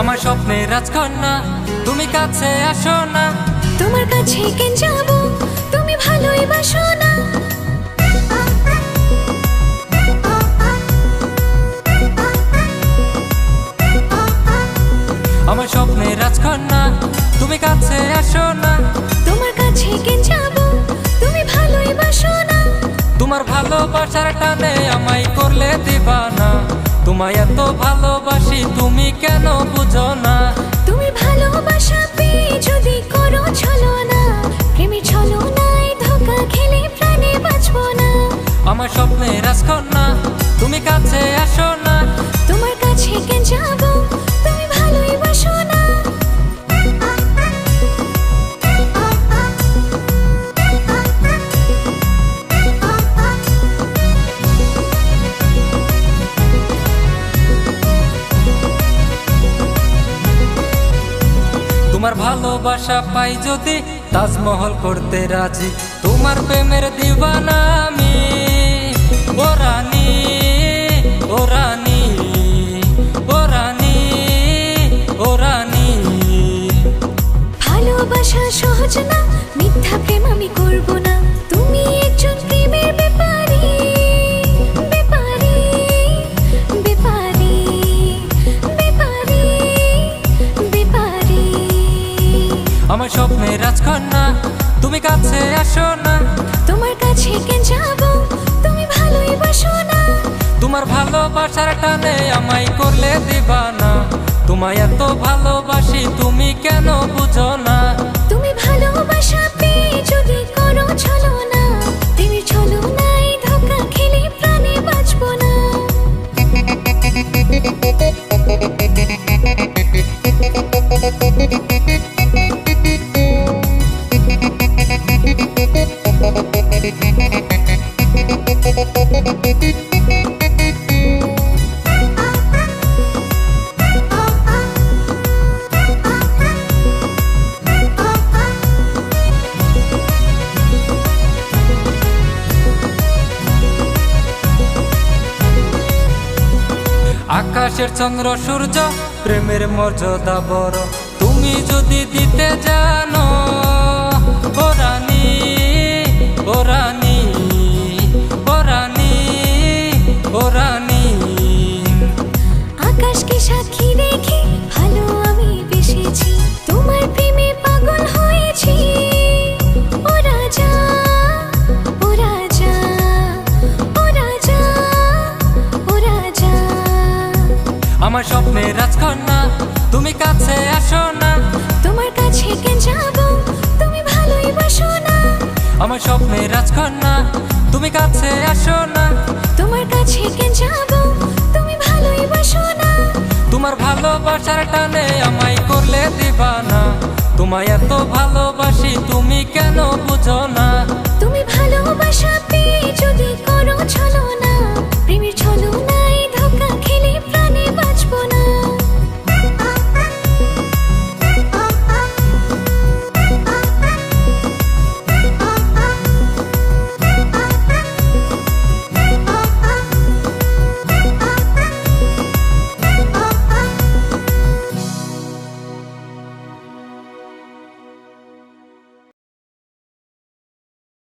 আমার স্বপ্নের রাজকন্যা তুমি কাছে আসো না। তোমার কাছে কেন যাব? তুমি ভালোই বাসো না। আমার স্বপ্নের রাজকন্যা তুমি কাছে আসো না। তোমার কাছে কেন যাব? তুমি ভালোই বাসো না। তোমার ভালোবাসার টানে আমায় করলে দিবানা। তোমায় এত ভালোবাসি তুমি কেন বুঝো না? তুমি ভালোবাসা পেয়ে যদি তোমার ভালোবাসা পাই যদি তাজমহল করতে রাজি। তোমার প্রেমের দিবানা আমি, ও রানী ও রানী ও রানী ও রানী। ভালোবাসা সহজ না, মিথ্যা প্রেম আমি করব আমার স্বপ্নের রাজকন্যা তুমি কাছে আসো না। তোমার কাছে কে যাব? তুমি ভালোই বাসো না। তোমার ভালোবাসার টানে আমায় করলে দিবা না তোমায় এত ভালোবাসি তুমি কেন বুঝো না? তুমি আকাশের চন্দ্র সূর্য প্রেমের মর্যাদা বড়। তুমি যদি দিতে জানো ও রানী আকাশকে সাক্ষী রেখে ভালো আমি বেসেছি তোমার প্রেমে পাগল হয়েছি। ও রাজা ও রাজা ও রাজা ও রাজা। আমার স্বপ্নের রাজকন্যা তুমি কাছে আসো না। আমার স্বপ্নের রাজকন্যা তুমি কাছে আসো না। তোমার কাছে কে যাব? তুমি ভালোই বাসো না। তোমার ভালোবাসার টানে আমায় করলে দিবা না তোমায় এত ভালোবাসি